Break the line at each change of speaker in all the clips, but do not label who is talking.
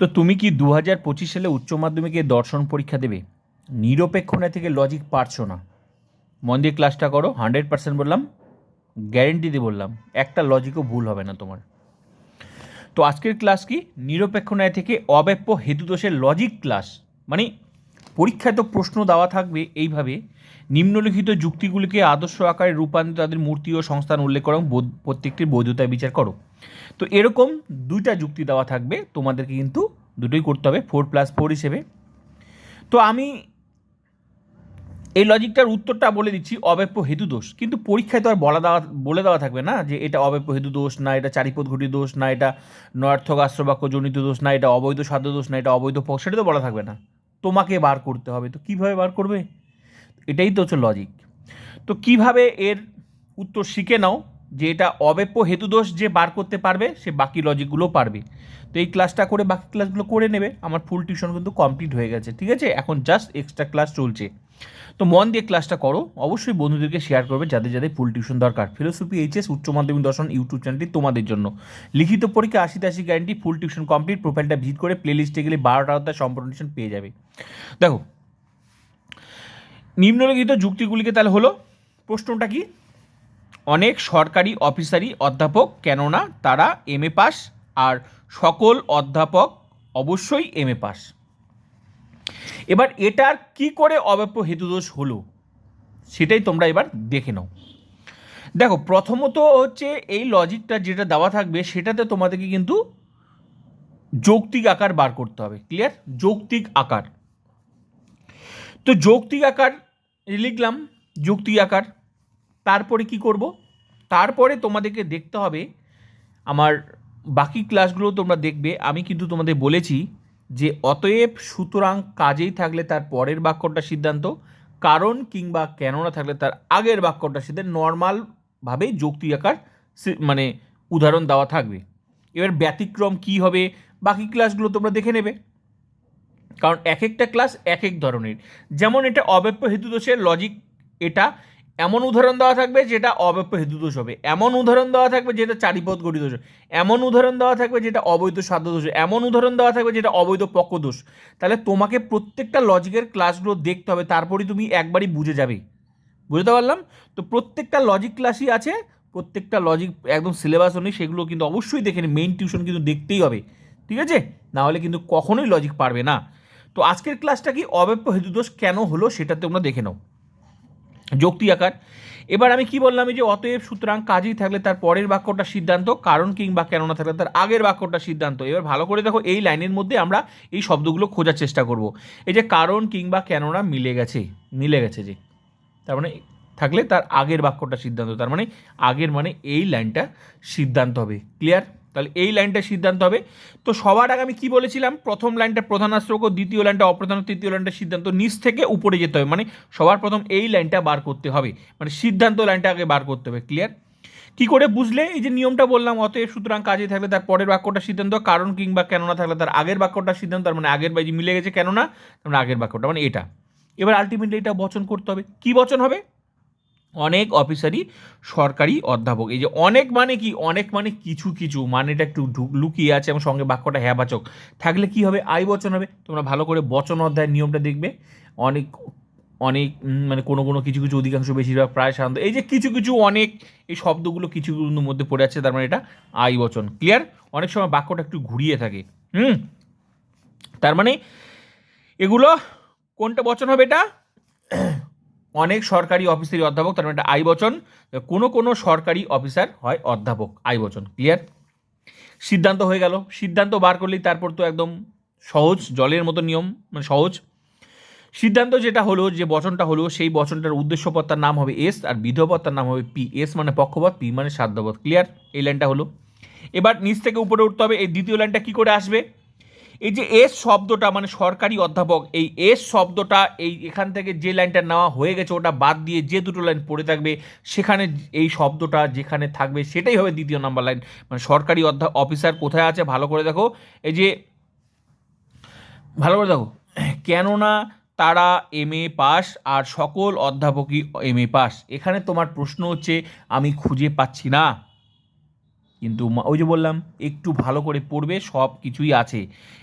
তো তুমি কি দু হাজার পঁচিশ সালে উচ্চ মাধ্যমিকে দর্শন পরীক্ষা দেবে? নিরপেক্ষ নিরপেক্ষণা থেকে লজিক পারছ না। মন দিয়ে ক্লাসটা করো হান্ড্রেড পার্সেন্ট বললাম গ্যারেন্টি দিয়ে বললাম, একটা লজিকও ভুল হবে না তোমার। তো আজকের ক্লাস কি? নিরপেক্ষ ন্যায় থেকে অব্যাপ্য হেতুদোষের লজিক ক্লাস মানে পরীক্ষায় তো প্রশ্ন দেওয়া থাকবে এইভাবে, নিম্নলিখিত যুক্তিগুলিকে আদর্শ আকারে রূপান্তর তাদের মূর্তি ও সংস্থান উল্লেখ করো প্রত্যেকটির বৈধতায় বিচার করো। তো এরকম দুইটা যুক্তি দেওয়া থাকবে, তোমাদেরকে কিন্তু দুটোই করতে হবে ফোর প্লাস ফোর হিসেবে। তো আমি এই লজিকটার উত্তরটা বলে দিচ্ছি অব্যাপ্য হেতু দোষ। কিন্তু পরীক্ষায় তো আর বলা দেওয়া, বলে দেওয়া থাকবে না যে এটা অব্যাপ্য হেতু দোষ না, এটা চারিপদ ঘটি দোষ না, এটা নয়ার্থক আশ্রবাক্য জনিত দোষ না, এটা অবৈধ সাধ্য দোষ না, এটা অবৈধ পক্ষ সেটা তো বলা থাকবে না। তোমাকে বার করতে হবে। তো কীভাবে বার করবে? এটাই তো হচ্ছে লজিক তো কীভাবে এর উত্তর শিখে নাও? যে এটা অব্যাপ্য হেতুদোষ যে বার করতে পারবে, সে বাকি লজিকগুলো পারবে। তো এই ক্লাসটা করে বাকি ক্লাসগুলো করে নেবে। আমার ফুল টিউশন কিন্তু কমপ্লিট হয়ে গেছে, ঠিক আছে? এখন জাস্ট এক্সট্রা ক্লাস চলছে। তো মন দিয়ে ক্লাসটা করো। অবশ্যই বন্ধুদেরকে শেয়ার করবে যাদের যাদের ফুল টিউশন দরকার। ফিলোসফি এইচএস উচ্চ মাধ্যমিক দর্শন ইউটিউব চ্যানেলটি তোমাদের জন্য। লিখিত পরীক্ষা, আশি আশি গ্যারান্টি ফুল টিউশন কমপ্লিট প্রোফাইলটা ভিজিট করে প্লে লিস্টে গেলে বারোটা আওতায় সম্পূর্ণ টিউশন পেয়ে যাবে। দেখো, নিম্নলিখিত যুক্তিগুলিকে তাহলে হলো, প্রশ্নটা কি? অনেক সরকারি অফিসারই অধ্যাপক, কেননা তারা এম এ পাস, আর সকল অধ্যাপক অবশ্যই এম এ পাস। এবার এটার কি করে অব্যাপ্য হেতুদোষ হলো, সেটাই তোমরা এবার দেখে নাও। দেখো, প্রথমত হচ্ছে এই লজিকটা যেটা দেওয়া থাকবে, সেটাতে তোমাদেরকে কিন্তু যৌক্তিক আকার বার করতে হবে। ক্লিয়ার যৌক্তিক আকার। তো যৌক্তিক আকার, লিখলাম, যৌক্তিক আকার। তারপরে কি করব? তারপরে তোমাদেরকে দেখতে হবে আমার বাকি ক্লাসগুলো তোমরা দেখবে। আমি কিন্তু তোমাদের বলেছি যে অতএব সুতরাং কাজেই থাকলে তার পরের বাক্যটা সিদ্ধান্ত, কারণ কিংবা কেননা থাকলে তার আগের বাক্যটা সিদ্ধান্ত নর্মালভাবে যৌক্তিক আকার মানে উদাহরণ দেওয়া থাকবে। এবার ব্যতিক্রম কি হবে? বাকি ক্লাসগুলো তোমরা দেখে নেবে। কারণ এক একটা ক্লাস এক এক ধরনের। যেমন এটা অব্যাপ্য হেতুদোষের লজিক এটা এমন উদাহরণ দেওয়া থাকবে যেটা অব্যাপ্য হেতুদোষ হবে। এমন উদাহরণ দেওয়া থাকবে যেটা চারিপদ দোষ এমন উদাহরণ দেওয়া থাকবে যেটা অবৈধ সাধ্য দোষ এমন উদাহরণ দেওয়া থাকবে যেটা অবৈধ পক্ষ দোষ। তাহলে তোমাকে প্রত্যেকটা লজিকের ক্লাসগুলো দেখতে হবে, তারপরেই তুমি একবারই বুঝে যাবে। বুঝতে পারলাম? তো প্রত্যেকটা লজিক ক্লাসই আছে, প্রত্যেকটা লজিক একদম সিলেবাস অনুযায়ী সেগুলো কিন্তু অবশ্যই দেখে মেইন টিউশন কিন্তু দেখতেই হবে। ঠিক আছে? না হলে কিন্তু কখনোই লজিক পারবে না। তো আজকের ক্লাসটা কি অব্যাপ্য হেতুদোষ কেন হলো সেটা তোমরা দেখে নাও। যুক্তি আকার। এবার আমি কি বললাম যে অতএব সুতরাং কাজেই থাকলে তার পরের বাক্যটা সিদ্ধান্ত, কারণ কিংবা কেননা থাকলে তার আগের বাক্যটা সিদ্ধান্ত। এবার ভালো করে দেখো, এই লাইনের মধ্যে আমরা এই শব্দগুলো খোঁজার চেষ্টা করব। এই যে কারণ কিংবা কেননা মিলে গেছে মিলে গেছে যে। তার মানে থাকলে তার আগের বাক্যটা সিদ্ধান্ত, তার মানে আগের মানে এই লাইনটা সিদ্ধান্ত হবে। ক্লিয়ার? তাহলে এই লাইনটা সিদ্ধান্ত হবে। তো সবার আগে আমি কি বলেছিলাম? প্রথম লাইনটা প্রধানাশ্রক ও দ্বিতীয় লাইনটা অপ্রধান তৃতীয় লাইনটা সিদ্ধান্ত নিচ থেকে উপরে যেতে হবে। মানে সবার প্রথম এই লাইনটা বার করতে হবে। মানে সিদ্ধান্ত লাইনটা আগে বার করতে হবে ক্লিয়ার কি করে বুঝলে? এই যে নিয়মটা বললাম, অতএব সুতরাং কাজে থাকলে তার পরের বাক্যটা সিদ্ধান্ত, কারণ কিংবা কেননা থাকলে তার আগের বাক্যটা সিদ্ধান্ত, তার মানে আগের বাজি মিলে গেছে কেননা, তার মানে আগের বাক্যটা মানে এটা। এবার আলটিমেটলি এটা বচন করতে হবে। কি বচন হবে? অনেক অফিসারই সরকারি অধ্যাপক। এই যে অনেক মানে কি? অনেক মানে কিছু কিছু। মানেটা একটু লুকিয়ে আছে এবং সঙ্গে বাক্যটা হ্যাবাচক। থাকলে কি হবে? আই বচন হবে। তোমরা ভালো করে বচন অধ্যায়ের নিয়মটা দেখবে। অনেক অনেক মানে কোনো কোনো, কিছু কিছু অধিকাংশ বেশিরভাগ প্রায় সাধারণত এই যে কিছু কিছু অনেক এই শব্দগুলো কিছু মধ্যে পড়ে আছে, তার মানে এটা আই বচন ক্লিয়ার অনেক সময় বাক্যটা একটু ঘুরিয়ে থাকে। হুম? তার মানে এগুলো কোনটা বচন হবে এটা? অনেক সরকারি অফিসারই অধ্যাপক, তার মানে এটা আই বচন, কোনো কোনো সরকারি অফিসার হয় অধ্যাপক, আই বচন, ক্লিয়ার? সিদ্ধান্ত হয়ে গেল। সিদ্ধান্ত বার করলেই তারপর তো একদম সহজ, জলের মতো নিয়ম মানে সহজ। সিদ্ধান্ত যেটা হলো, যে বচনটা হলো, সেই বচনটার উদ্দেশ্যপত্তার নাম হবে এস, আর বিধপত্তার নাম হবে পি। এস মানে পক্ষপথ পি মানে সাধ্যপথ ক্লিয়ার? এই লাইনটা হলো। এবার নিচ থেকে উপরে উঠতে হবে, এই দ্বিতীয় লাইনটা কি করে আসবে? এই যে এস শব্দটা মানে সরকারি অধ্যাপক, এই এস শব্দটা এই এখান থেকে যে লাইনটা নেওয়া হয়ে গেছে, ওটা বাদ দিয়ে যে দুটো লাইন পড়ে থাকবে, সেখানে এই শব্দটা যেখানে থাকবে, সেটাই হবে দ্বিতীয় নাম্বার লাইন। মানে সরকারি অধ্যা, অফিসার কোথায় আছে, ভালো করে দেখো। এই যে, ভালো করে দেখো। কেননা তারা এম এ পাস, আর সকল অধ্যাপকই এম এ পাস। এখানে তোমার প্রশ্ন হচ্ছে, আমি খুঁজে পাচ্ছি না। কিন্তু ওই যে বললাম, একটু ভালো করে পড়বে, সব কিছুই আছে।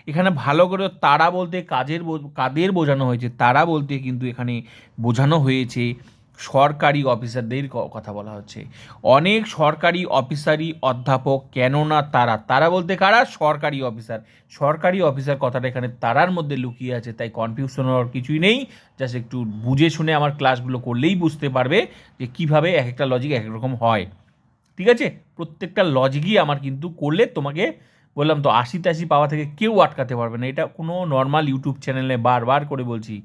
এখানে ভালো করে তারা বলতে কাজের কাদের বোঝানো হয়েছে, তারা বলতে কিন্তু এখানে বোঝানো হয়েছে সরকারি অফিসারদের কথা বলা হচ্ছে। অনেক সরকারি অফিসারই অধ্যাপক, কেননা তারা তারা বলতে কারা? সরকারি অফিসার। সরকারি অফিসার কথাটা এখানে তারার মধ্যে লুকিয়ে আছে, তাই কনফিউশন হওয়ার কিছুই নেই। জাস্ট একটু বুঝে শুনে আমার ক্লাসগুলো করলেই বুঝতে পারবে যে কীভাবে এক একটা লজিক এক রকম হয়। ঠিক আছে? প্রত্যেকটা লজিকই আমার কিন্তু করলে তোমাকে বললাম তো আশি তাশি পাওয়া থেকে কেউ আটকাতে পারবে না। এটা কোনো নর্মাল ইউটিউব চ্যানেলে বারবার করে বলছি।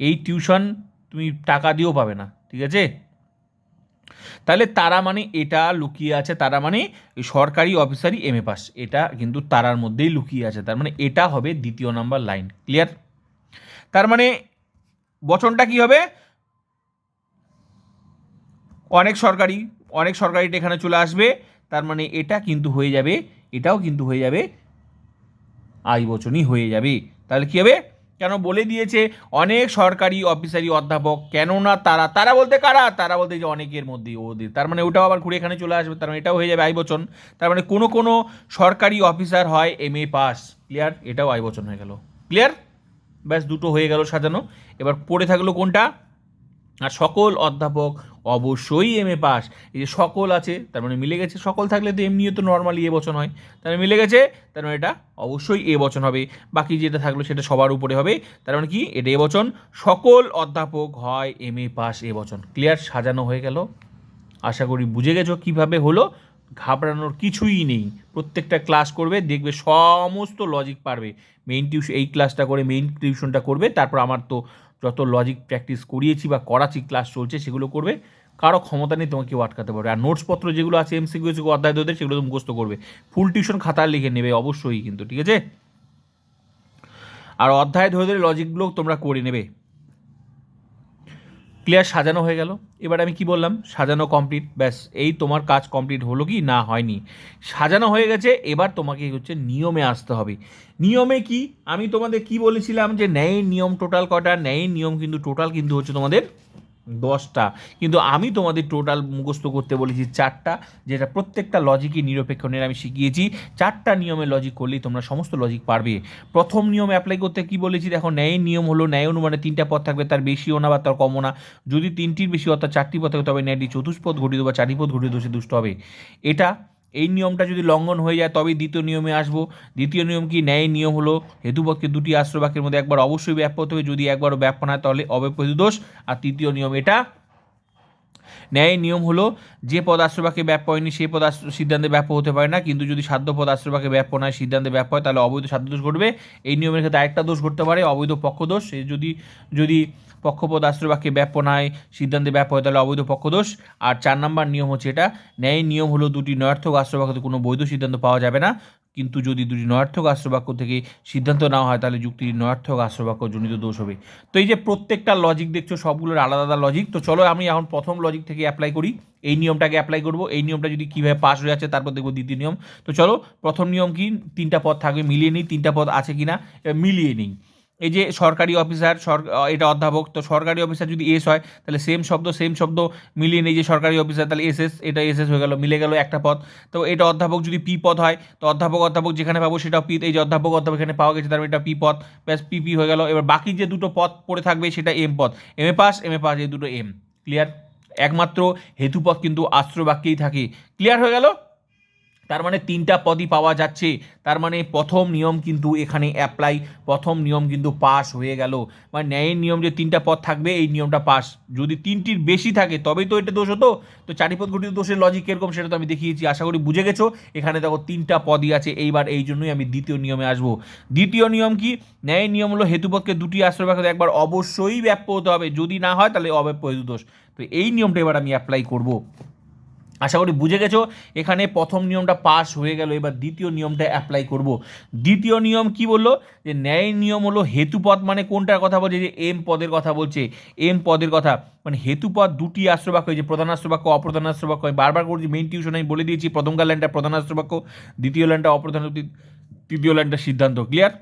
এই টিউশন তুমি টাকা দিয়েও পাবে না, ঠিক আছে? তাহলে তারা মানে এটা লুকিয়ে আছে, তারা মানে সরকারি অফিসারই এম এ পাস এটা কিন্তু তারার মধ্যেই লুকিয়ে আছে। তার মানে এটা হবে দ্বিতীয় নাম্বার লাইন ক্লিয়ার তার মানে বচনটা কি হবে? অনেক সরকারি অনেক সরকারিটা এখানে চলে আসবে, তার মানে এটা কিন্তু হয়ে যাবে, এটাও কিন্তু হয়ে যাবে, আই বচনই হয়ে যাবে। তাহলে কী হবে? কেন বলে দিয়েছে অনেক সরকারি অফিসারি অধ্যাপক, কেননা তারা তারা বলতে কারা? তারা বলতে যে অনেকের মধ্যে ওদের, তার মানে ওটাও আবার ঘুরে এখানে চলে আসবে, তার মানে এটাও হয়ে যাবে আই বচন। তার মানে কোনো কোনো সরকারি অফিসার হয় এম এ পাস, ক্লিয়ার? এটাও আই বচন হয়ে গেল। ক্লিয়ার? ব্যাস দুটো হয়ে গেল সাজানো। এবার পড়ে থাকল কোনটা? আর সকল অধ্যাপক অবশ্যই এম এ পাস এই যে সকল আছে, তার মানে মিলে গেছে, সকল থাকলে তো এমনিও তো নর্মালি এ বচন হয়। তার মানে মিলে গেছে, তার মানে এটা অবশ্যই এ বচন হবে। বাকি যেটা থাকল সেটা সবার উপরে হবে। তার মানে কি? এটা এ বচন। সকল অধ্যাপক হয় এম এ পাস এ বচন। ক্লিয়ার সাজানো হয়ে গেল। আশা করি বুঝে গেছো কীভাবে হলো। ঘাবড়ানোর কিছুই নেই। প্রত্যেকটা ক্লাস করবে, দেখবে সমস্ত লজিক পারবে। মেইন টিউশন এই ক্লাসটা করে মেইন টিউশনটা করবে, তারপর আমার তো যত লজিক প্র্যাকটিস করিয়েছি বা করাচ্ছি ক্লাস চলছে, সেগুলো করবে। কারও ক্ষমতা নেই তোমাকে কেউ আটকাতে পারবে। আর নোটসপত্র যেগুলো আছে এমসিকিউ সেগুলো অধ্যায় দোদের সেগুলো তুমি মুখস্থ করবে। ফুল টিউশন খাতায় লিখে নেবে, অবশ্যই কিন্তু, ঠিক আছে? আর অধ্যায় ধরে ধরে লজিকগুলো তোমরা করে নেবে। ক্লিয়ার সাজানো হয়ে গেল। এবার আমি কি বললাম? সাজানো কমপ্লিট ব্যাস, এই তোমার কাজ কমপ্লিট হলো কি? না, হয়নি। সাজানো হয়ে গেছে, এবার তোমাকে হচ্ছে নিয়মে আসতে হবে। নিয়মে কি? আমি তোমাদের কি বলেছিলাম যে, ন্যায়ের নিয়ম টোটাল কটা? ন্যায়ের নিয়ম কিন্তু টোটাল কিন্তু হচ্ছে তোমাদের দশটা। কিন্তু আমি তোমাদের টোটাল মুখস্থ করতে বলেছি চারটা, যেটা প্রত্যেকটা লজিকই নিরপেক্ষ নিয়ে আমি শিখিয়েছি। চারটা নিয়মে লজিক করলেই তোমরা সমস্ত লজিক পারবে। প্রথম নিয়ম অ্যাপ্লাই করতে কি বলেছি? দেখো ন্যায়ের নিয়ম হলো, ন্যায় অনুমানে তিনটা পথ থাকবে, তার বেশিও না বা তার কমও না। যদি তিনটির বেশি অর্থাৎ চারটি পথ থাকে, তবে ন্যায়টি চতুষ্পদ ঘটিত বা চারিপদ ঘটিত, সে দুষ্ট হবে। এটা এই নিয়মটা যদি লঙ্ঘন হয়ে যায়, তবেই দ্বিতীয় নিয়মে আসব। দ্বিতীয় নিয়ম কি? ন্যায় নিয়ম হলো হেতুপক্ষে দুটি আশ্রয় বাক্যের মধ্যে একবার অবশ্যই ব্যাপ্য হতে হবে, যদি একবারও ব্যাপ্য না তাহলে অব্যপহিত দোষ। আর তৃতীয় নিয়ম এটা ন্যায়ের নিয়ম হলো যে পদ আশ্রবাকে ব্যাপ্য হয়নি সেই পদ সিদ্ধান্তে ব্যাপ্য হতে পারে না। কিন্তু যদি সাধ্য পদ আশ্রবাকে ব্যাপ্য নয় সিদ্ধান্তে ব্যাপ্য হয়, তাহলে অবৈধ সাধ্য দোষ ঘটবে। এই নিয়মের ক্ষেত্রে আরেকটা দোষ ঘটতে পারে, অবৈধ পক্ষদোষ সে যদি যদি পক্ষপদ আশ্রবাকে ব্যাপ্য নয় সিদ্ধান্তে ব্যাপ্য হয়, তাহলে অবৈধ পক্ষদোষ আর চার নম্বর নিয়ম হচ্ছে এটা। ন্যায়ের নিয়ম হলো দুটি নয়ার্থক আশ্রবাক্যতে কোনো বৈধ সিদ্ধান্ত পাওয়া যাবে না। কিন্তু যদি দুটি নয়ার্থক আশ্রবাক্য থেকে সিদ্ধান্ত নেওয়া হয়, তাহলে যুক্তির নয়ার্থক আশ্রবাক্য জনিত দোষ হবে। তো এই যে প্রত্যেকটা লজিক দেখছ, সবগুলোর আলাদা আলাদা লজিক তো চলো আমি এখন প্রথম লজিক থেকে অ্যাপ্লাই করি। এই নিয়মটাকে অ্যাপ্লাই করব। এই নিয়মটা যদি কীভাবে পাস হয়ে যাচ্ছে, তারপর দেখব দ্বিতীয় নিয়ম। তো চলো, প্রথম নিয়ম কি? তিনটা পদ থাকবে, মিলিয়ে নিই, তিনটা পদ আছে কি না মিলিয়ে নিই। এই যে সরকারি অফিসার, সর এটা অধ্যাপক, তো সরকারি অফিসার যদি এস হয়, তাহলে সেম শব্দ সেম শব্দ মিলিয়ে নেই যে সরকারি অফিসার, তাহলে এস এস, এটা এস এস হয়ে গেল, মিলে গেল একটা পদ। তো এটা অধ্যাপক যদি পি পদ হয়, তো অধ্যাপক অধ্যাপক যেখানে পাবো সেটাও পি, এই যে অধ্যাপক অধ্যাপক এখানে পাওয়া গেছে, তার মানে এটা পি পদ, ব্যাস পি পি হয়ে গেল। এবার বাকি যে দুটো পদ পড়ে থাকবে সেটা এম পদ। M A pass M A pass এই দুটো এম ক্লিয়ার একমাত্র হেতুপদ কিন্তু আশ্রয় বাক্যেই থাকে। ক্লিয়ার হয়ে গেল? তার মানে তিনটা পদই পাওয়া যাচ্ছে। তার মানে প্রথম নিয়ম কিন্তু এখানে অ্যাপ্লাই প্রথম নিয়ম কিন্তু পাস হয়ে গেল। মানে ন্যায়ের নিয়ম যে তিনটা পদ থাকবে, এই নিয়মটা পাস যদি তিনটির বেশি থাকে, তবেই তো এটা দোষ হতো। তো চারিপদ ঘটিত দোষের লজিক কীরকম সেটা তো আমি দেখিয়েছি, আশা করি বুঝে গেছো। এখানে দেখো তিনটা পদই আছে, এইবার এই জন্যই আমি দ্বিতীয় নিয়মে আসব। দ্বিতীয় নিয়ম কি? ন্যায়ের নিয়ম হলো হেতুপক্ষে দুটি আশ্রয় বাক্য একবার অবশ্যই ব্যাপ্য হতে হবে। যদি না হয়, তাহলে অব্যাপ্য হেতু দোষ। তো এই নিয়মটা এবার আমি অ্যাপ্লাই করব। আশা করি বুঝে গেছো, এখানে প্রথম নিয়মটা পাস হয়ে গেল, এবার দ্বিতীয় নিয়মটা অ্যাপ্লাই করব। দ্বিতীয় নিয়ম কি বলল? যে ন্যায় নিয়ম হলো হেতুপদ মানে কোনটার কথা বলছে? যে এম পদের কথা বলছে। এম পদের কথা মানে হেতুপদ দুটি আশ্রবাক্য যে প্রধান আশ্রবাক্য অপ্রধান আশ্রবাক্য আমি বারবার করছি মেইন টিউশন আমি বলে দিয়েছি, প্রথমকার লাইনটা প্রধান আশ্রবাক্য দ্বিতীয় লাইনটা অপ্রধান, তৃতীয় লাইনটা সিদ্ধান্ত ক্লিয়ার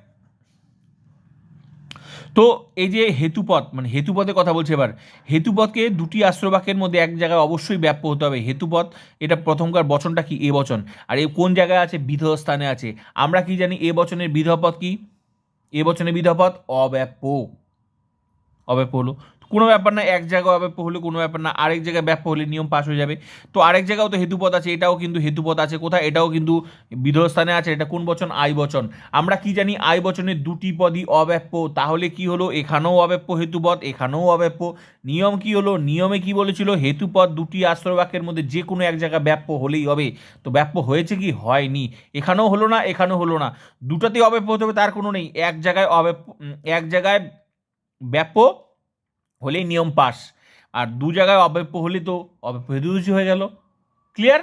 তো এই যে হেতুপথ মানে হেতুপথে কথা বলছে এবার, হেতুপথকে দুটি আশ্রবাক্যের মধ্যে এক জায়গায় অবশ্যই ব্যাপ্য হতে হবে। হেতুপথ, এটা প্রথমকার বচনটা কি? এ বচন। আর এ কোন জায়গায় আছে? বিধ স্থানে আছে। আমরা কি জানি এ বচনের বিধপথ কি? এ বচনের বিধপথ অব্যাপ্য। অব্যাপ্য হলো কোনো ব্যাপার না, এক জায়গায় অব্যাপ্য হলে কোনো ব্যাপার না, আরেক জায়গায় ব্যাপ্য হলে নিয়ম পাস হয়ে যাবে। তো আরেক জায়গাও তো হেতুপথ আছে, এটাও কিন্তু হেতুপথ আছে, কোথায়? এটাও কিন্তু বিধস্থানে আছে, এটা কোন বচন? আই বচন। আমরা কি জানি, আই বচনের দুটি পদই অব্যাপ্য, তাহলে কি হলো? এখানেও অব্যাপ্য হেতুপথ, এখানেও অব্যাপ্য। নিয়ম কি হলো? নিয়মে কি বলেছিল? হেতুপদ দুটি আশ্রবাক্যের মধ্যে যে কোনো এক জায়গায় ব্যাপ্য হলেই হবে। তো ব্যাপ্য হয়েছে কি? হয়নি। এখানেও হলো না, এখানেও হলো না। দুটাতেই অব্যাপ্য হতে হবে, তার কোনো নেই। এক জায়গায় অব্যাপ্য এক জায়গায় ব্যাপ্য হলেই নিয়ম পাস। আর দু জায়গায় অব্যাপ্য হলে তো অব্যাপ্য হেতুদোষী হয়ে গেল। ক্লিয়ার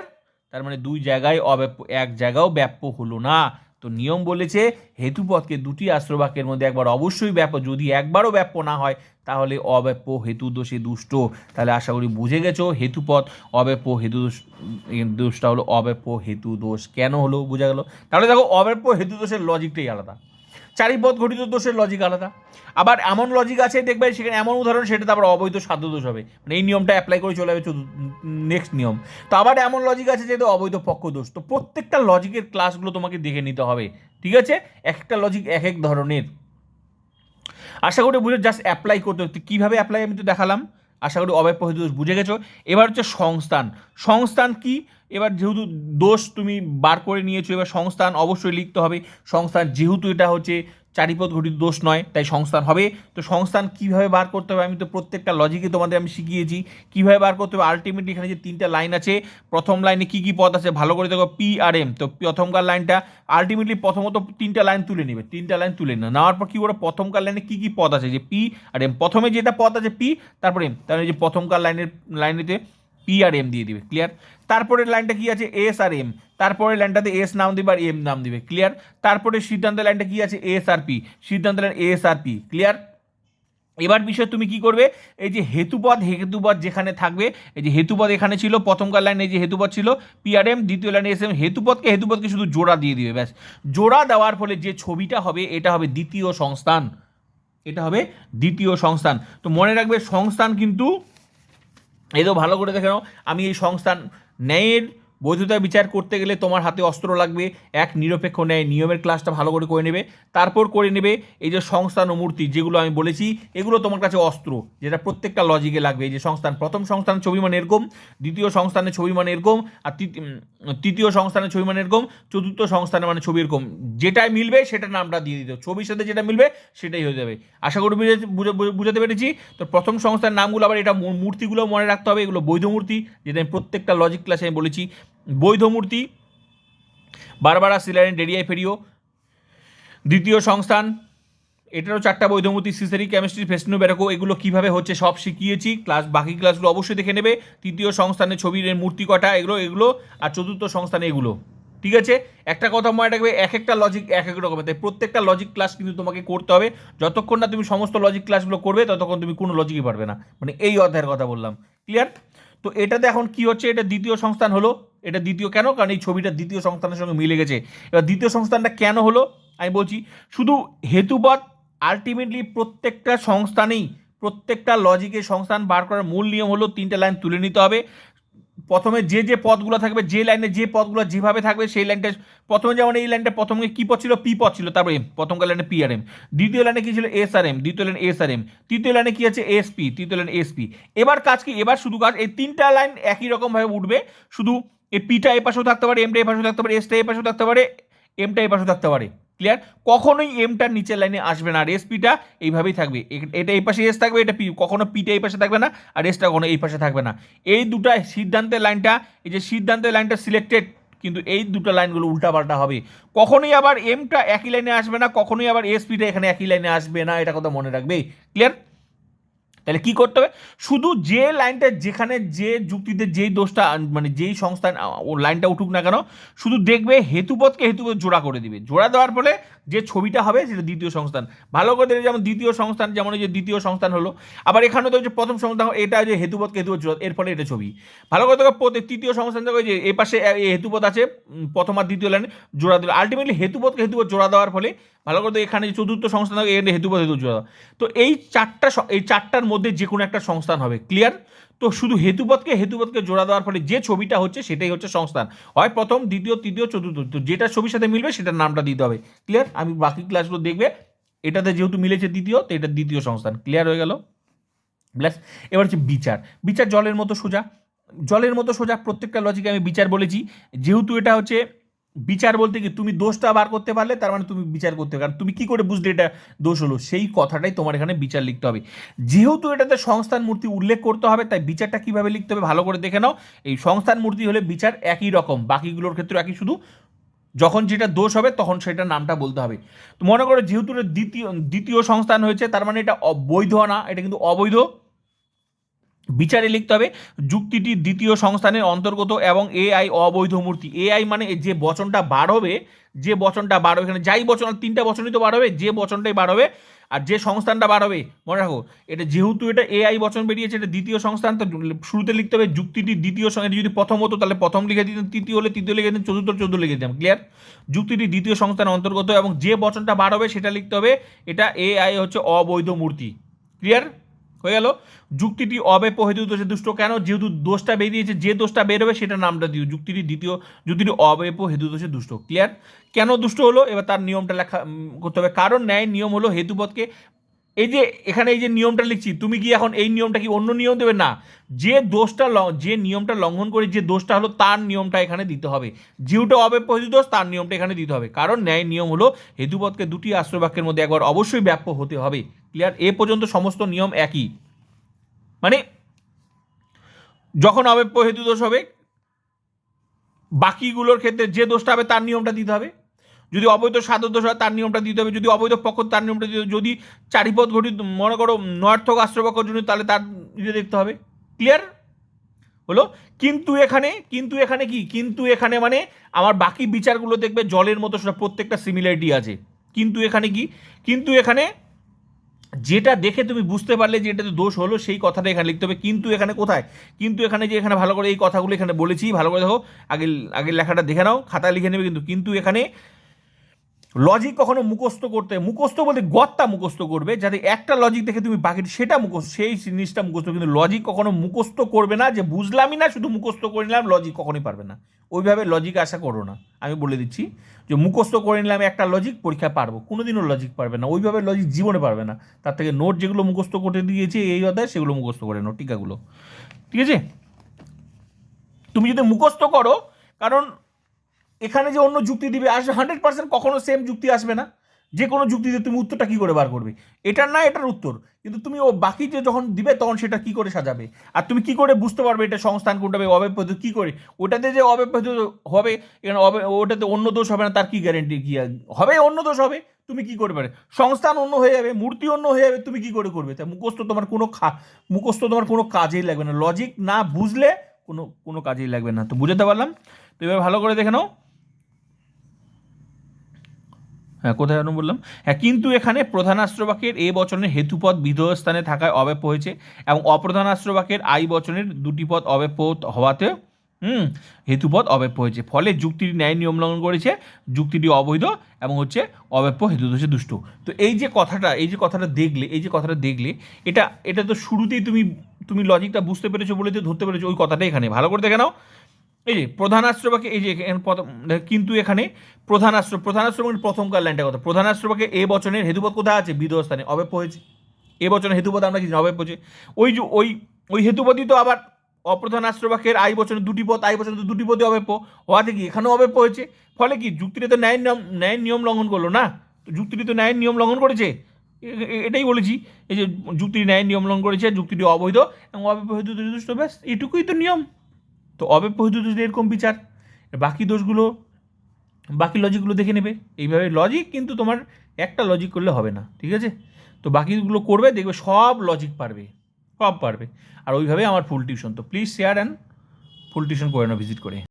তার মানে দুই জায়গায় অব্যাপ্য, এক জায়গাও ব্যাপ্য হলো না। তো নিয়ম বলেছে হেতুপথকে দুটি আশ্রবাক্যের মধ্যে একবার অবশ্যই ব্যাপ্য, যদি একবারও ব্যাপ্য না হয়, তাহলে অব্যাপ্য হেতু দোষে দুষ্ট। তাহলে আশা করি বুঝে গেছো হেতুপথ অব্যাপ্য হেতু দোষ দোষটা হলো অব্যাপ্য হেতু দোষ কেন হলো? বোঝা গেল। তাহলে দেখো, অব্যাপ্য হেতু দোষের লজিকটাই আলাদা। চারিপদ ঘটিত দোষের লজিক আলাদা। আবার এমন লজিক আছে দেখবে সেখানে এমন উদাহরণ, সেটা তারপর অবৈধ সাধ্য দোষ হবে। মানে এই নিয়মটা অ্যাপ্লাই করে চলে যাবে নেক্সট নিয়ম। তো আবার এমন লজিক আছে যেহেতু অবৈধ পক্ষ দোষ। তো প্রত্যেকটা লজিকের ক্লাসগুলো তোমাকে দেখে নিতে হবে, ঠিক আছে? এক একটা লজিক এক এক ধরনের। আশা করি বুঝে জাস্ট অ্যাপ্লাই করতে কীভাবে অ্যাপ্লাই আমি তো দেখালাম। আশা করি হেতু দোষ বুঝে গেছো। এবার হচ্ছে সংস্থান। সংস্থান কি? এবার যেহেতু দোষ তুমি বার করে নিয়েছো, এবার সংস্থান অবশ্যই লিখতে হবে। সংস্থান যেহেতু এটা হচ্ছে চারিপদ ঘটিত দোষ নয়, তাই সংস্থান হবে। তো সংস্থান কীভাবে বার করতে হবে আমি তো প্রত্যেকটা লজিকে তোমাদের আমি শিখিয়েছি। কীভাবে বার করতে হবে? আলটিমেটলি এখানে যে তিনটা লাইন আছে, প্রথম লাইনে কি কি পদ আছে ভালো করে দেখো পি আর এম তো প্রথমকার লাইনটা আলটিমেটলি প্রথমত তিনটা লাইন তুলে নেবে, তিনটা লাইন তুলে নেবে। নেওয়ার পর কী করে প্রথমকার লাইনে কী কী পদ আছে? যে পি আর এম প্রথমে যেটা পদ আছে পি তারপরে এম তাহলে যে প্রথমকার লাইনের লাইনেতে পি আর এম দিয়ে দিবে ক্লিয়ার তারপরের লাইনটা কি আছে? এস আর এম তারপরে লাইনটাতে এস নাম দিবে আর এম নাম দিবে ক্লিয়ার তারপরে সিদ্ধান্তের লাইনটা কি আছে? এস আর পি সিদ্ধান্ত line S R P clear এবার বিষয় তুমি কি করবে? এই যে হেতুপদ হেতুপদ যেখানে থাকবে, এই যে হেতুপদ এখানে ছিল, প্রথমকার লাইনে যে হেতুপদ ছিল পিআরএম দ্বিতীয় লাইনে এস এম হেতুপদকে হেতুপদকে শুধু জোড়া দিয়ে দিবে, ব্যাস। জোড়া দেওয়ার ফলে যে ছবিটা হবে, এটা হবে দ্বিতীয় সংস্থান। এটা হবে দ্বিতীয় সংস্থান। তো মনে রাখবে, সংস্থান কিন্তু এই তো ভালো করে দেখে নাও। আমি এই সংস্থান ন্যায়ের বৈধতা বিচার করতে গেলে তোমার হাতে অস্ত্র লাগবে। এক, নিরপেক্ষ ন্যায় নিয়মের ক্লাসটা ভালো করে করে নেবে। তারপর করে নেবে এই যে সংস্থান ও মূর্তি যেগুলো আমি বলেছি, এগুলো তোমার কাছে অস্ত্র, যেটা প্রত্যেকটা লজিকে লাগবে। এই যে সংস্থান, প্রথম সংস্থান ছবি মানে এরকম, দ্বিতীয় সংস্থানের ছবি মানে এরকম, আর তৃতীয়- সংস্থানের ছবি মানে এরকম, চতুর্থ সংস্থানে মানে ছবি এরকম। যেটাই মিলবে সেটা নামটা দিয়ে দিতে ছবির সাথে যেটা মিলবে সেটাই হয়ে যাবে। আশা করি বুঝে- বুঝে- বুঝে- বুঝাতে পেরেছি? তো প্রথম সংস্থার নামগুলো আবার এটা মূর্তিগুলো মনে রাখতে হবে। এগুলো বৈধ মূর্তি, যেটা আমি প্রত্যেকটা লজিক ক্লাসে আমি বলেছি। বৈধ মূর্তি, বারবারা সিলারেন ডেরিয়াই ফেরিও। দ্বিতীয় সংস্থান, এটারও চারটা বৈধ মূর্তি সিসারি কেমিস্ট্রি ফেসনু বেরকো এগুলো কীভাবে হচ্ছে সব শিখিয়েছি, ক্লাস, বাকি ক্লাসগুলো অবশ্যই দেখে নেবে। তৃতীয় সংস্থানে ছবির মূর্তি কটা, এগুলো এগুলো, আর চতুর্থ সংস্থানে এগুলো। ঠিক আছে? একটা কথা মনে রাখবে এক একটা লজিক এক এক রকমের, তাই প্রত্যেকটা লজিক ক্লাস কিন্তু তোমাকে করতে হবে। যতক্ষণ না তুমি সমস্ত লজিক ক্লাসগুলো করবে, ততক্ষণ তুমি কোনো লজিকই পারবে না। মানে এই অধ্যায়ের কথা বললাম। ক্লিয়ার তো এটাতে এখন কি হচ্ছে? এটা দ্বিতীয় সংস্থান হলো। এটা দ্বিতীয় কেন? কারণ এই ছবিটা দ্বিতীয় সংস্থানের সঙ্গে মিলে গেছে। এবার দ্বিতীয় সংস্থানটা কেন হলো? আমি বলছি, শুধু হেতুবদ আলটিমেটলি প্রত্যেকটা সংস্থানেই, প্রত্যেকটা লজিকে সংস্থান বার করার মূল নিয়ম হলো তিনটে লাইন তুলে নিতে হবে। প্রথমে যে যে পদগুলো থাকবে, যে লাইনে যে পদগুলো যেভাবে থাকবে সেই লাইনটা, প্রথমে যেমন এই লাইনটা, প্রথমে কি পদ ছিল? পি পদ ছিল, তারপরে এম, প্রথমকার লাইনে পি আর এম। দ্বিতীয় লাইনে কি ছিল? এস আর এম, দ্বিতীয় লাইন এস আর এম। তৃতীয় লাইনে কি আছে? এস পি, তৃতীয় লাইন এস পি। এবার কাজ কি? এবার শুধু কাজ, এই তিনটা লাইন একই রকমভাবে উঠবে। শুধু এই পিটা এ পাশেও থাকতে পারে এমটা এ পাশেও থাকতে পারে এসটা এ পাশেও থাকতে পারে এমটা এ পাশেও থাকতে পারে। ক্লিয়ার কখনোই এমটার নিচের লাইনে আসবে না। আর এসপিটা এইভাবেই থাকবে। এটা এই পাশে এস থাকবে, এটা পি কখনো পিটা এই পাশে থাকবে না, আর এসটা কখনো এই পাশে থাকবে না। এই দুটা সিদ্ধান্তের লাইনটা এই যে সিদ্ধান্তের লাইনটা সিলেক্টেড কিন্তু এই দুটো লাইনগুলো উল্টাপাল্টা হবে। কখনোই আবার এমটা একই লাইনে আসবে না, কখনোই আবার এসপিটা এখানে একই লাইনে আসবে না, এটা কথা মনে রাখবে। ক্লিয়ার তাহলে কি করতে হবে? শুধু যে লাইনটা যেখানে যে যুক্তিতে যেই দোষটা মানে যেই সংস্থা ও লাইনটা উঠুক না কেন, শুধু দেখবে হেতুপথকে হেতুপথ জোড়া করে দিবে। জোড়া দেওয়ার ফলে যে ছবিটা হবে সেটা দ্বিতীয় সংস্থান। ভালো করে যেমন দ্বিতীয় সংস্থান, যেমন যে দ্বিতীয় সংস্থান হলো, আবার এখানে তো যে প্রথম সংস্থান, এটা যে হেতুপথকে হেতুপথ জোড়া এর ফলে এটা ছবি। ভালো করে দেখো তৃতীয় সংস্থান দেখো যে এই পাশে এ- হেতুপথ আছে প্রথম আর দ্বিতীয় লাইনে জোড়া দিল। আলটিমেটলি হেতুপথকে হেতুপথ জোড়া দেওয়ার ফলে ভালো করে এখানে যে চতুর্থ সংস্থান থাকে এখানে হেতুপথ হেতু জোড়া। তো এই চারটা এই চারটার মধ্যে যে কোনো একটা সংস্থান হবে। ক্লিয়ার তো শুধু হেতুপথকে হেতুপথকে জোড়া দেওয়ার ফলে যে ছবিটা হচ্ছে সেটাই হচ্ছে সংস্থান। হয় প্রথম, দ্বিতীয়, তৃতীয়, চতুর্থ, তো যেটা ছবির সাথে মিলবে সেটার নামটা দিতে হবে। ক্লিয়ার আমি বাকি ক্লাসগুলো দেখবে। এটাতে যেহেতু মিলেছে দ্বিতীয়, তো এটা দ্বিতীয় সংস্থান। ক্লিয়ার হয়ে গেল? ব্লাস এবার হচ্ছে বিচার। বিচার জলের মতো সোজা। জলের মতো সোজা প্রত্যেকটা লজিকে আমি বিচার বলেছি। যেহেতু এটা হচ্ছে বিচার বলতে কি তুমি দোষটা বার করতে পারলে, তার মানে তুমি বিচার করতে কারণ তুমি কি করে বুঝলে এটা দোষ হলো? সেই কথাটাই তোমার এখানে বিচার লিখতে হবে। যেহেতু এটাতে সংস্থান মূর্তি উল্লেখ করতে হবে, তাই বিচারটা কীভাবে লিখতে হবে ভালো করে দেখে নাও। এই সংস্থান মূর্তি হলে বিচার একই রকম, বাকিগুলোর ক্ষেত্রে একই। শুধু যখন যেটা দোষ হবে, তখন সেটা নামটা বলতে হবে। তো মনে করো যেহেতু দ্বিতীয় দ্বিতীয় সংস্থান হয়েছে, তার মানে এটা অবৈধ না, এটা কিন্তু অবৈধ। বিচারে লিখতে হবে, যুক্তিটি দ্বিতীয় সংস্থানের অন্তর্গত এবং এআই অবৈধ মূর্তি। এআই মানে যে বচনটা বার হবে যে বচনটা বার হবে এখানে যাই বচন তিনটা বচনই তো বার হবে যে বচনটাই বার হবে আর যে সংস্থানটা বার হবে মনে রাখো, এটা যেহেতু এটা এআই বচন বেরিয়েছে, এটা দ্বিতীয় সংস্থান, তো শুরুতে লিখতে হবে যুক্তিটি দ্বিতীয় সং- এটা যদি প্রথম হতো, তাহলে প্রথম লিখে দিতেন, তৃতীয় হলে তৃতীয় লিখে দিতেন, চতুর্থ চতুর্থ লিখে দিতাম ক্লিয়ার যুক্তিটি দ্বিতীয় সংস্থানের অন্তর্গত এবং যে বচনটা বার হবে সেটা লিখতে হবে, এটা এআই হচ্ছে অবৈধ মূর্তি ক্লিয়ার হয়ে গেল। যুক্তিটি অবেপ হেতু দোষে দুষ্ট কেন? যেহেতু দোষটা বেরিয়েছে যে দোষটা বেরোবে সেটা নামটা দিও। যুক্তিটি দ্বিতীয়, যুক্তিটি অবেপ হেতু দোষে দুষ্ট। ক্লিয়ার কেন দুষ্ট হলো? এবার তার নিয়মটা লেখা করতে হবে। কারণ ন্যায় নিয়ম হলো হেতুপথকে এই যে এখানে এই যে নিয়মটা লিখছি, তুমি কি এখন এই নিয়মটা কি অন্য নিয়ম দেবে? না, যে দোষটা যে নিয়মটা লঙ্ঘন করে যে দোষটা হলো তার নিয়মটা এখানে দিতে হবে। যেহেতু অবেপ হেতু দোষ, তার নিয়মটা এখানে দিতে হবে। কারণ ন্যায় নিয়ম হলো হেতুপথকে দুটি আশ্রয় বাক্যের মধ্যে একবার অবশ্যই ব্যাপ্য হতে হবে। ক্লিয়ার? এ পর্যন্ত সমস্ত নিয়ম একই। মানে যখন অব্যপ্য হেতু দোষ হবে, বাকিগুলোর ক্ষেত্রে যে দোষটা হবে, তার নিয়মটা দিতে হবে। যদি অবৈধ সাধক দোষ হয়, তার নিয়মটা দিতে হবে। যদি অবৈধ পক্ষ, তার নিয়মটা দিতে হবে। যদি চারিপদ ঘটিত মনে করো নয়ার্থক আশ্রয়পক্ষ জন্য তাহলে তার ইয়ে দেখতে হবে। ক্লিয়ার হলো? কিন্তু এখানে কিন্তু এখানে কি? কিন্তু এখানে মানে আমার বাকি বিচারগুলো দেখবে জলের মতো, সেটা প্রত্যেকটা সিমিলারিটি আছে। কিন্তু এখানে কি? কিন্তু এখানে যেটা দেখে তুমি বুঝতে পারলে যে এটাতে দোষ হলো, সেই কথাটা এখানে লিখতে হবে। কিন্তু এখানে কোথায়? কিন্তু এখানে যে এখানে ভালো করে এই কথাগুলো এখানে বলেছি, ভালো করে দেখো আগে আগের লেখাটা দেখে নাও, খাতায় লিখে নেবে কিন্তু। কিন্তু এখানে লজিক কখনো মুখস্থ করতে, মুখস্থ বলতে গত্তা মুখস্থ করবে, যাতে একটা লজিক দেখে তুমি বাকি সেটা মুখস্থ, সেই জিনিসটা মুখস্থ, কিন্তু লজিক কখনো মুখস্থ করবে না, যে বুঝলামই না, শুধু মুখস্থ করে নিলাম লজিক কখনোই পারবে না। ওইভাবে লজিক আশা করো না। আমি বলে দিচ্ছি যে মুখস্থ করে নিলাম, একটা লজিক পরীক্ষা পারব, কোনোদিনও লজিক পারবে না, ওইভাবে লজিক জীবনে পারবে না। তার থেকে নোট যেগুলো মুখস্থ করতে দিয়েছে, এই অধ্যায়, সেগুলো মুখস্থ করে নাও, টিকাগুলো। ঠিক আছে? তুমি যদি মুখস্থ করো, কারণ এখানে যে অন্য যুক্তি দিবে, আসবে হান্ড্রেড পার্সেন্ট কখনো সেম যুক্তি আসবে না। যে কোনো যুক্তিতে তুমি উত্তরটা কী করে বার করবে? এটার না, এটার উত্তর। কিন্তু তুমি ও বাকি যে যখন দিবে, তখন সেটা কি করে সাজাবে? আর তুমি কি করে বুঝতে পারবে এটা সংস্থান কোনটা হবে অব্যয় কী করে? ওটাতে যে অব্যয় হবে, এখানে ওটাতে অন্য দোষ হবে না, তার কি গ্যারেন্টি কি? হবে, অন্য দোষ হবে, তুমি কি করে পারে সংস্থান অন্য হয়ে যাবে, মূর্তি অন্য হয়ে যাবে, তুমি কি করে করবে? তা মুখস্থ তোমার কোনো খা, মুখস্থ তোমার কোনো কাজেই লাগবে না। লজিক না বুঝলে কোনো কোনো কাজেই লাগবে না। তো বুঝতে পারলাম? তো এবার ভালো করে দেখে নাও হ্যাঁ কোথায় যেন বললাম? হ্যাঁ কিন্তু এখানে প্রধান আশ্রবাকের এ বচনের হেতুপদ বিধেয় স্থানে থাকায় অব্যপ্য হয়েছে এবং অপ্রধান আশ্রবাকের আই বচনের দুটি পদ অব্যপ্য হওয়াতে, হুম হেতুপদ অব্যপ্য হয়েছে। ফলে যুক্তিটি ন্যায় নিয়ম লঙ্ঘন করেছে, যুক্তিটি অবৈধ এবং হচ্ছে অব্যপ্য হেতুদোষে দুষ্ট। তো এই যে কথাটা, এই যে কথাটা দেখলে, এই যে কথাটা দেখলে, এটা এটা তো শুরুতেই তুমি তুমি লজিকটা বুঝতে পেরেছ বলে তো ধরতে পেরেছ, ওই কথাটা এখানে। ভালো করে দেখে নাও। এই যে প্রধান আশ্রবাকে এই যে কিন্তু এখানে প্রধান আশ্রম প্রধান আশ্রমের প্রথমকার লাইনটা কথা প্রধান আশ্রমকে এ বচনের হেতুপদ কোথায় আছে? বিধ স্থানে অব্যপ্য হয়েছে এ বচনের হেতুপদ আমরা কি? অব্যপ্য হয়েছে ওই যে, ওই ওই হেতুপদই তো আবার অপ্রধান আশ্রবাকের আই বচনের দুটি পদ, আই বচনের তো দুটি পদই অব্যপ্য হওয়াতে কি? এখানেও অব্যপ্য হয়েছে ফলে কি? যুক্তিটা তো ন্যায় নিয়ম ন্যায়ের নিয়ম লঙ্ঘন করল না? তো যুক্তিটি তো ন্যায়ের নিয়ম লঙ্ঘন করেছে? এটাই বলেছি। এই যে যুক্তিটি ন্যায়ের নিয়ম লঙ্ঘন করেছে, যুক্তিটি অবৈধ এবং হেতু দুষ্ট, ব্যাস, এটুকুই তো নিয়ম। তো অব্যপ্য হেতু দোষ এরকম বিচার বাকি দোষগুলো, বাকি লজিকগুলো দেখে নেবে। এইভাবে লজিক কিন্তু তোমার একটা লজিক করলে হবে না, ঠিক আছে? তো বাকিগুলো করবে, দেখবে সব লজিক পারবে, সব পারবে। আর ওইভাবে আমার ফুল টিউশন তো please share and full tuition করে নাও ভিজিট করে।